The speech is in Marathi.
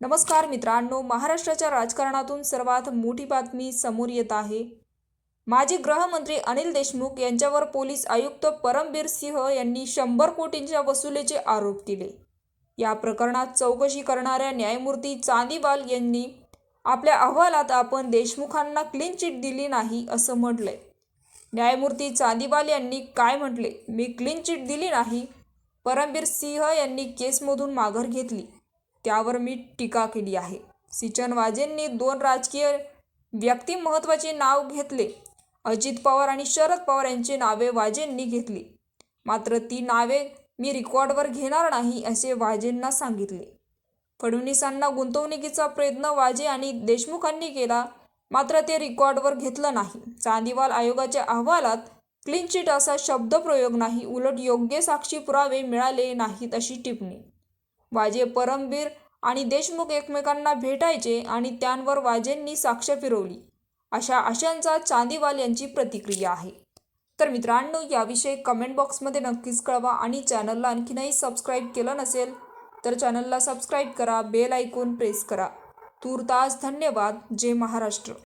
नमस्कार मित्रांनो महाराष्ट्राच्या राजकारणातून सर्वात मोठी बातमी समोर येत आहे. माजी गृहमंत्री अनिल देशमुख यांच्यावर पोलीस आयुक्त परमबीर सिंह यांनी शंभर कोटींच्या वसुलीचे आरोप केले. या प्रकरणात चौकशी करणाऱ्या न्यायमूर्ती चांदीवाल यांनी आपल्या अहवालात आपण देशमुखांना क्लीन चिट दिली नाही असं म्हटलंय. न्यायमूर्ती चांदीवाल यांनी काय म्हटले? मी क्लीन चिट दिली नाही. परमबीर सिंह यांनी केसमधून माघार घेतली. त्यावर मी टीका केली आहे. सिचन वाजेंनी दोन राजकीय व्यक्ती महत्त्वाचे नाव घेतले. अजित पवार आणि शरद पवार यांची नावे वाजेंनी घेतली. मात्र ती नावे मी रेकॉर्डवर घेणार नाही असे वाजेंना सांगितले. फडणवीसांना गुंतवणुकीचा प्रयत्न वाजे आणि देशमुखांनी केला मात्र ते रेकॉर्डवर घेतलं नाही. चांदीवाल आयोगाच्या अहवालात क्लीन चिट असा शब्दप्रयोग नाही उलट योग्य साक्षी पुरावे मिळाले नाहीत अशी टिप्पणी. वाजे परमबीर आणि देशमुख एकमेकांना भेटायचे आणि त्यांवर वाजेंनी साक्ष फिरवली. अशा आशांचा चांदीवाल यांची प्रतिक्रिया आहे. तर मित्रांनो याविषयी कमेंट बॉक्समध्ये नक्कीच कळवा आणि चॅनलला आणखीनही सबस्क्राईब केलं नसेल तर चॅनलला सबस्क्राईब करा बेल ऐकून प्रेस करा. तूर्तास धन्यवाद. जय महाराष्ट्र.